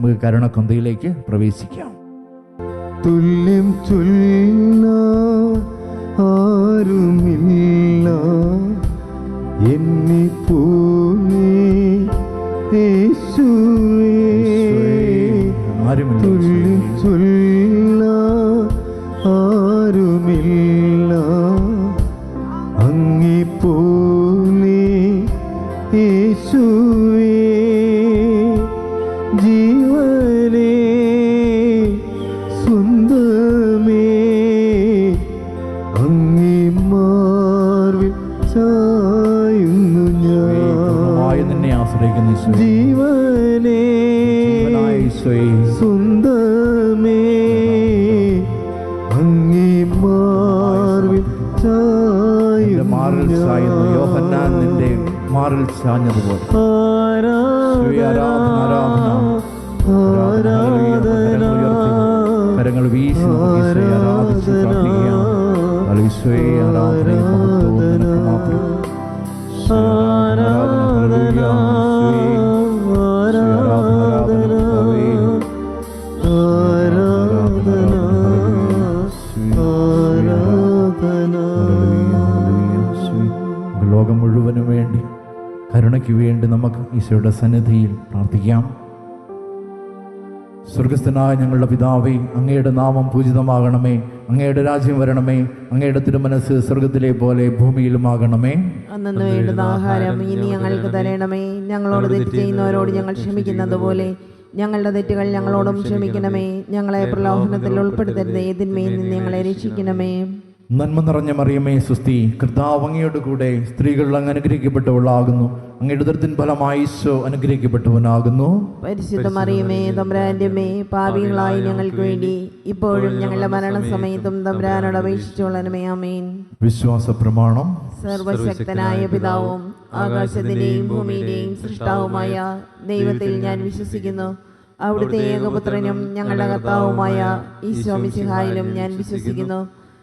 നമുക്ക് കരുണക്കൊന്തയിലേക്ക് പ്രവേശിക്കാം. തുല്യം ചൊല്ല ആരുമില്ല. എന്നെ പോലെ ആരുമില്ല യോഹന്നാൻ നിന്റെ മാറിൽ ചാഞ്ഞതുപോലെ. ആരാധന ആരാധന ആരാധന കരങ്ങൾ വീശി ആരാധിച്ച് പ്രാർത്ഥിക്കാം ഹല്ലേലൂയ. ഈശോയെ ആരാധനയും മഹത്വവും നിനക്ക് മാത്രം. ഈശോയെ ആരാധന, ലോകം മുഴുവനും വേണ്ടി കരുണയ്ക്ക് വേണ്ടി നമുക്ക് ഈശോയുടെ സന്നിധിയിൽ പ്രാർത്ഥിക്കാം. സ്വർഗസ്ഥനായ ഞങ്ങളുടെ പിതാവേ അങ്ങയുടെ നാമം പൂജിതമാകണമേ. അങ്ങയുടെ രാജ്യം വരണമേ. അങ്ങയുടെ തിരുമനസ് സ്വർഗത്തിലെ പോലെ ഭൂമിയിലുമാകണമേ അന്നു വേണ്ടുന്ന ആഹാരം ഇനി ഞങ്ങൾക്ക് തരണമേ. ഞങ്ങളോട് തെറ്റ് ചെയ്യുന്നവരോട് ഞങ്ങൾ ക്ഷമിക്കുന്നത് പോലെ ഞങ്ങളുടെ തെറ്റുകൾ ഞങ്ങളോടും ക്ഷമിക്കണമേ. ഞങ്ങളെ പ്രലോഭനത്തിൽ ഉൾപ്പെടുത്തരുത്. ഏതിന്മേൽ നിന്ന് ഞങ്ങളെ രക്ഷിക്കണമേ. നന്മ നിറഞ്ഞ മറിയമേ സുസ്തി. കർത്താവ് അങ്ങയുടെ കൂടെ സ്ത്രീകൾ അങ്ങ് അനുഗ്രഹിക്കപ്പെട്ടവളാകുന്നു. അങ്ങയുടെ ഉദരത്തിൻ ഫലമായി ഈശോ അനുഗ്രഹിക്കപ്പെട്ടവനാകുന്നു. പരിശുദ്ധ മറിയമേ തമ്പ്രാന്റെ മേ പാപികളായി ഞങ്ങൾക്ക് വേണ്ടി ഇപ്പോഴും ഞങ്ങളുടെ മരണസമയത്തും തമ്പ്രാനോട് അപേക്ഷിച്ചോളനമേ അമേൻ വിശ്വാസ പ്രമാണം സർവശക്തനായ പിതാവും ആകാശത്തിന്റെയും ഭൂമിയുടെയും സൃഷ്ടാവുമായ ദൈവത്തിൽ ഞാൻ വിശ്വസിക്കുന്നു. അവിടുത്തെ ഏകപുത്രനും ഞങ്ങളുടെ കർത്താവുമായ ഈശോ മിശിഹായിലും ഞാൻ വിശ്വസിക്കുന്നു.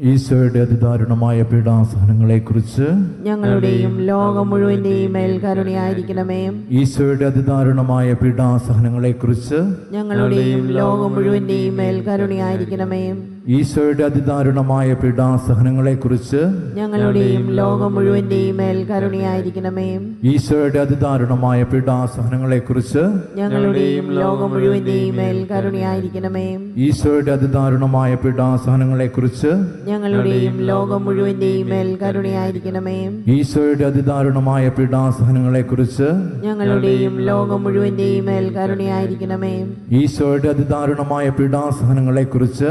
ഈശോയുടെ അതിദാരുണമായ പീഡാസഹനങ്ങളെക്കുറിച്ച് ഞങ്ങളുടെയും ലോകം മുഴുവന്റെയും മേൽ കരുണയായിരിക്കണമേ. ഈശോയുടെ അതിദാരുണമായ പീഡാസഹനങ്ങളെക്കുറിച്ച് ഞങ്ങളുടെയും ലോകം മുഴുവന്റെയും മേൽ കരുണയായിരിക്കണമേ. ഈശോയുടെ അതിദാരുണമായ പീഡാസഹനങ്ങളെക്കുറിച്ച് ഞങ്ങളുടെയും ലോകം മുഴുവന്റെയും മേൽ കരുണയായിരിക്കണമേ. ഈശോയുടെ അതിദാരുണമായ പീഡാസഹനങ്ങളെക്കുറിച്ച് ഞങ്ങളുടെയും ലോകം മുഴുവന്റെയും മേൽ കരുണയായിരിക്കണമേ. ഈശോയുടെ അതിദാരുണമായ പീഡാസഹനങ്ങളെക്കുറിച്ച് ഞങ്ങളുടെയും ലോകം മുഴുവന്റെയും മേൽ കരുണയായിരിക്കണമേ. ഈശോയുടെ അതിദാരുണമായ പീഡാസഹനങ്ങളെക്കുറിച്ച് ഞങ്ങളുടെയും ലോകം മുഴുവന്റെയും മേൽ കരുണയായിരിക്കണമേ. ഈശോയുടെ അതിദാരുണമായ പീഡാസഹനങ്ങളെക്കുറിച്ച്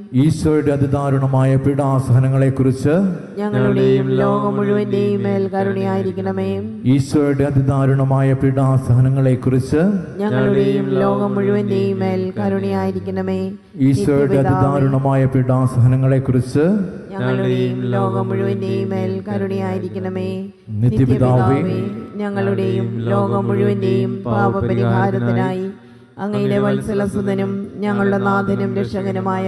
ഈശോയുടെ അതിദാരുണമായ പീഡാസഹനങ്ങളെക്കുറിച്ച് ഞങ്ങളുടെയും ലോകം മുഴുവന്റെയും മേൽ കരുണയായിരിക്കണമേ. ഈശോയുടെ അതിദാരുണമായ പീഡാസഹനങ്ങളെക്കുറിച്ച് ഞങ്ങളുടെയും ലോകം മുഴുവന്റെയും മേൽ കരുണയായിരിക്കണമേ. ഈശോയുടെ അതിദാരുണമായ പീഡാസഹനങ്ങളെക്കുറിച്ച് ഞങ്ങളുടെയും ലോകം മുഴുവന്റെയും മേൽ കരുണയായിരിക്കണമേ. നിത്യപിതാവേ, ഞങ്ങളുടെയും ലോകം മുഴുവന്റെയും പാപപരിഹാരത്തിനായി അങ്ങയിലെ വത്സലസുതനും ഞങ്ങളുടെ നാഥനും രക്ഷകനുമായ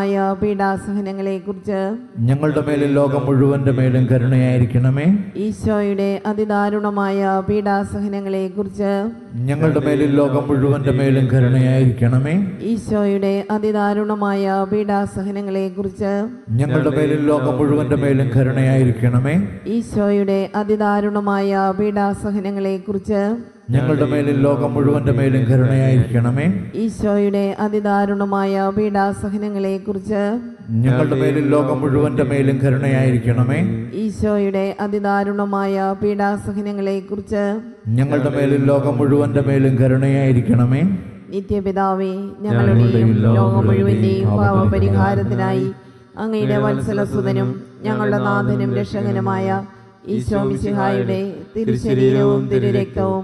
പീഡാസഹനങ്ങളെക്കുറിച്ച് ഞങ്ങളുടെ മേലും ലോകം മുഴുവന്റെ മേലും കരുണയായിരിക്കണമേ. ഈശോയുടെ അതിദാരുണമായ പീഡാസഹനങ്ങളെക്കുറിച്ച് ഞങ്ങളുടെ മേലും ലോകം മുഴുവന്റെ മേലും കരുണയായിരിക്കണമേ. ഈശോയുടെ അതിദാരുണമായ പീഡാസഹനങ്ങളെക്കുറിച്ച് ഞങ്ങളുടെ മേലും ലോകം മുഴുവന്റെ മേലും കരുണയായിരിക്കണമേ. ഈശോയുടെ അതിദാരുണമായ പീഡാസഹനങ്ങളെക്കുറിച്ച് ഞങ്ങളുടെ മേലും ലോകം മുഴുവന്റെ മേലും കരുണയായിരിക്കണമേ. ഈശോയുടെ അതിദാരുണമായ പീഡാസഹനങ്ങളെ കുറിച്ച് ഞങ്ങളുടെ മേലും ലോകം മുഴുവന്റെ മേലും കരുണയായിരിക്കണമേ. ഈശോയുടെ അതിദാരുണമായ പീഡാസഹനങ്ങളെ കുറിച്ച് ഞങ്ങളുടെ മേലും ലോകം മുഴുവന്റെ മേലും കരുണയായിരിക്കണമേ. നിത്യപിതാവേ ഞങ്ങളുടെയും ലോകം മുഴുവന്റെയും പാവപരിഹാരത്തിനായി അങ്ങയുടെ വത്സലസുതനും ഞങ്ങളുടെ നാഥനും രക്ഷകനുമായ ഈശോ മിശിഹായുടെ തിരുശരീരവും തിരുരക്തവും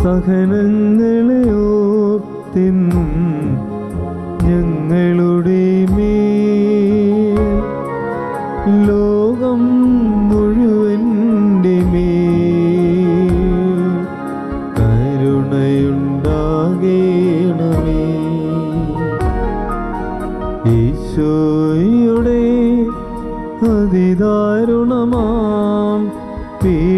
സഹനങ്ങളെ ഓർത്തിന്നും ഞങ്ങളുടെ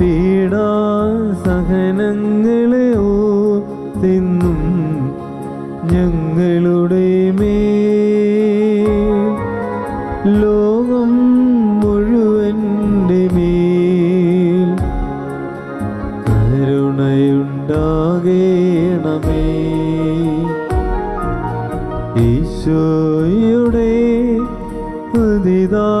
പീഡാസഹനങ്ങളെ തിന്നും ഞങ്ങളുടെ മേൽ. ലോകം മുഴുവന്റെ മേൽ കരുണയുണ്ടാകേണമേ. ഈശോയുടെ അതിദാരുണമാം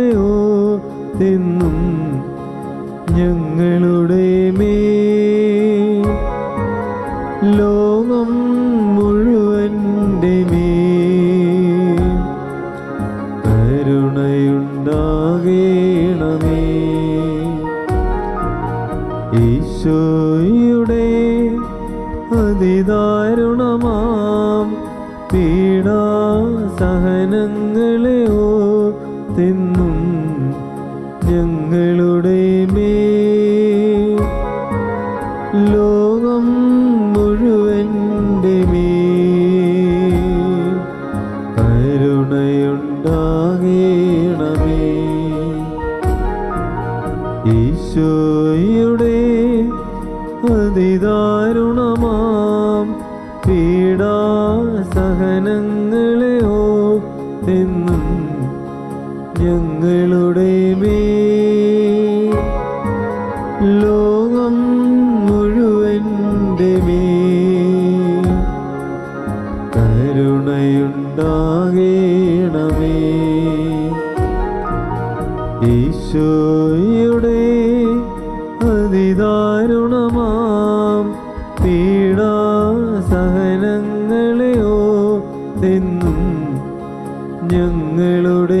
ഈശോയുടെ അതിദാരുണമാം പീഡാ സഹനങ്ങളെ ഓ തിന്നും ഞങ്ങളുടെ ഈശോയുടെ അതിദാരുണമാം പീഡാസഹനങ്ങളെ എന്നും ഞങ്ങളുടെ മേ ലോകം മുഴുവന്റെ മേ കരുണയുണ്ടാകേണമേ. ഈശോയുടെ അതിദാരുണമാം പീഡാസഹനങ്ങളെ തിന്നും ഞങ്ങളുടെ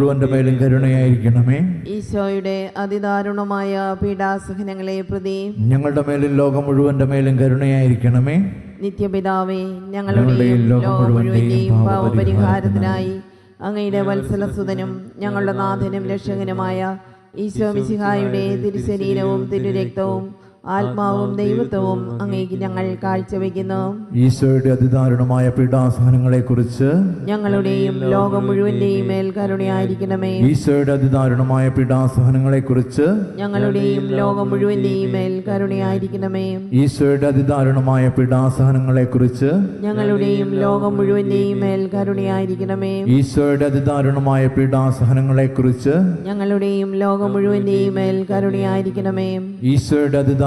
മുഴുവന്റെ മേലും കരുണയായിരിക്കണമേ. ഈശോയുടെ അതിദാരുണമായ പീഡാസഹനങ്ങളെ പ്രതി ഞങ്ങളുടെ മേലും ലോകം മുഴുവന്റെ മേലും കരുണയായിരിക്കണമേ. നിത്യപിതാവേ ഞങ്ങളുടെ ലോകം മുഴുവന്റെയും പാവപരിഹാരത്തിനായി അങ്ങയുടെ വത്സലസുതനും ഞങ്ങളുടെ നാഥനും രക്ഷകനുമായ ഈശോ മിശിഹായുടെ തിരുശരീരവും തിരുരക്തവും ആത്മാവും ദൈവത്വവും അങ്ങേക്ക് ഞങ്ങൾ കാഴ്ചവെക്കുന്നു. ഈശോയുടെ അതിദാരുണമായ പീഡാസഹനങ്ങളെക്കുറിച്ച് ഞങ്ങളുടെയും ലോകം മുഴുവന്റെയും മേൽ കരുണയായിരിക്കണമേ. ഈശോയുടെ അതിദാരുണമായ പീഡാസഹനങ്ങളെക്കുറിച്ച് ഞങ്ങളുടെയും ലോകം മുഴുവന്റെയും മേൽ കരുണയായിരിക്കണമേ. ഈശോയുടെ അതിദാരുണമായ പീഡാസഹനങ്ങളെക്കുറിച്ച് ഞങ്ങളുടെയും ലോകം മുഴുവന്റെയും മേൽ കരുണയായിരിക്കണമേ. ഈശോയുടെ അതിദാരുണമായ പീഡാസഹനങ്ങളെക്കുറിച്ച് ഞങ്ങളുടെയും ലോകം മുഴുവന്റെയും മേൽ കരുണയായിരിക്കണമേ. ഈശോയുടെ